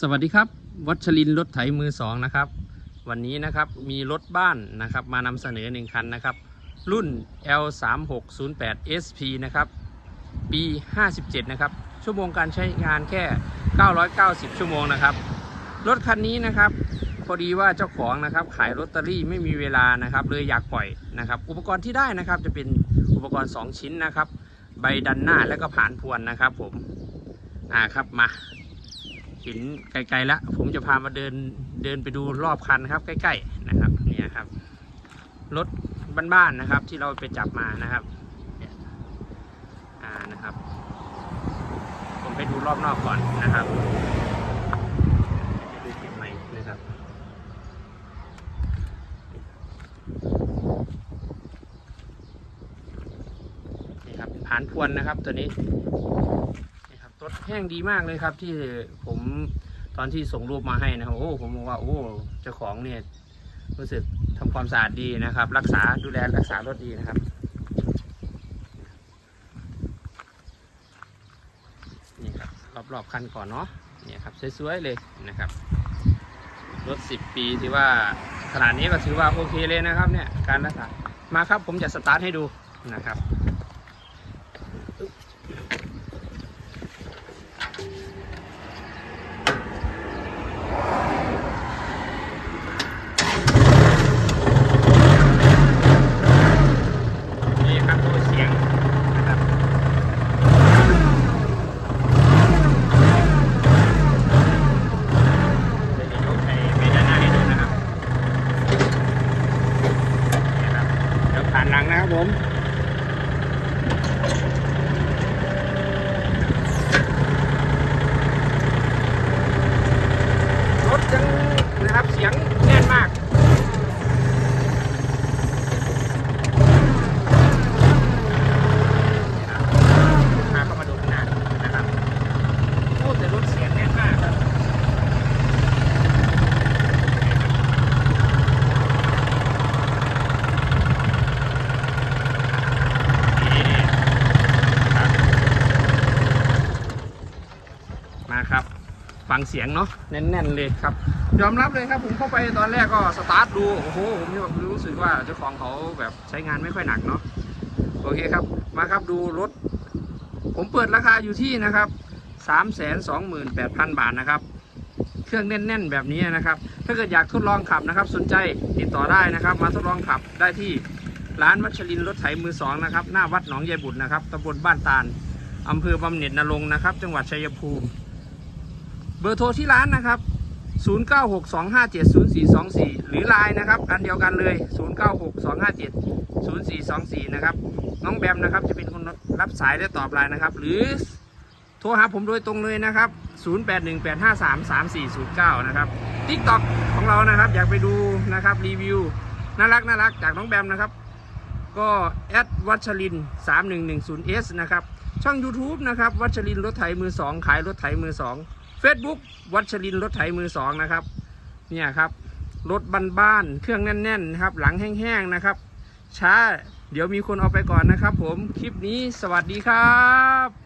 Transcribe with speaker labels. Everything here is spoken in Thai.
Speaker 1: สวัสดีครับ วัชรินทร์รถไถมือสองนะครับ วันนี้นะครับมีรถบ้านนะครับมานำเสนอหนึ่งคันนะครับ รุ่น L 3 6 0 8 SP นะครับ ปี 57 นะครับ ชั่วโมงการใช้งานแค่ 990 ชั่วโมงนะครับ รถคันนี้นะครับ พอดีว่าเจ้าของนะครับขายลอตเตอรี่ไม่มีเวลานะครับ เลยอยากปล่อยนะครับ อุปกรณ์ที่ได้นะครับจะเป็นอุปกรณ์ 2 ชิ้นนะครับ ใบดันหน้าและก็ผ่านพวนนะครับผม อ่าครับมา เห็นไกลๆแล้วผมจะพามาเดินเดินไปดูรอบคันครับ ใกล้ๆนะครับเนี่ยครับรถบ้านๆนะครับ ที่เราไปจับมานะครับนี่ยอ่านะครับ ผมไปดูรอบนอกก่อนนะครับดูเก็บใหม่นะครับนี่ครับผ่านพวนนะครับตัวนี้ แห้งดีมากเลยครับที่ผมตอนที่ส่งรูปมาให้นะครับโอ้ผมบอกว่าโอ้เจ้าของเนี่ยรู้สึกทำความสะอาดดีนะครับ รักษาดูแลรักษารถดีนะครับนี่ครับรอบๆคันก่อนเนาะนี่ครับสวยๆเลยนะครับรถ 10 ปีที่ว่าขนาดนี้ก็ถือว่าโอเคเลยนะครับเนี่ยการรักษามาครับผมจะสตาร์ทให้ดูนะครับ นี่ครับตัวเสียงนะครับเดี๋ยวจะยกไอ้เมด้านหน้าให้ดูนะครับนี่ครับเดี๋ยวผ่า นหลังนะครับผม รถยังนะครับเสียงแน่นมาก พาเข้ามาดูข้างหน้านะครับโอ้แต่รถเสียงแน่นมากครับนี่ครับมาครับ ฟังเสียงเนาะแน่นๆเลยครับ ยอมรับเลยครับผมเข้าไปตอนแรกก็สตาร์ทดูโอ้โหผมรู้สึกว่าเจ้าของเขาแบบใช้งานไม่ค่อยหนักเนาะโอเคครับมาครับดูรถ ผมเปิดราคาอยู่ที่นะครับสามแสนสองหมื่นแปดพันบาทนะครับ เครื่องแน่นๆแบบนี้นะครับ ถ้าเกิดอยากทดลองขับนะครับ สนใจติดต่อได้นะครับ มาทดลองขับได้ที่ร้านวัชรินรถไถมือสองนะครับ หน้าวัดหนองยายบุตรนะครับตำบลบ้านตาลอำเภอบำเหน็จนรงนะครับ จังหวัดชัยภูมิ เบอร์โทรที่ร้านนะครับ 0962570424 หรือไลน์นะครับ อันเดียวกันเลย 0962570424 นะครับ น้องแบมนะครับจะเป็นคนรับสายและตอบไลน์นะครับ หรือโทรหาผมโดยตรงเลยนะครับ 0818533409 นะครับ TikTok ของเรานะครับอยากไปดูนะครับรีวิวน่ารักน่ารักจากน้องแบมนะครับ ก็แอดวัชริน 3110s นะครับ ช่อง YouTube นะครับ วัชรินรถไถมือ 2 ขายรถไถมือ 2 Facebook วัชรินรถไถมือสองนะครับ เนี่ยครับ รถบ้านๆเครื่องแน่นๆนะครับ หลังแห้งๆนะครับ ช้า เดี๋ยวมีคนเอาไปก่อนนะครับ ผม คลิปนี้สวัสดีครับ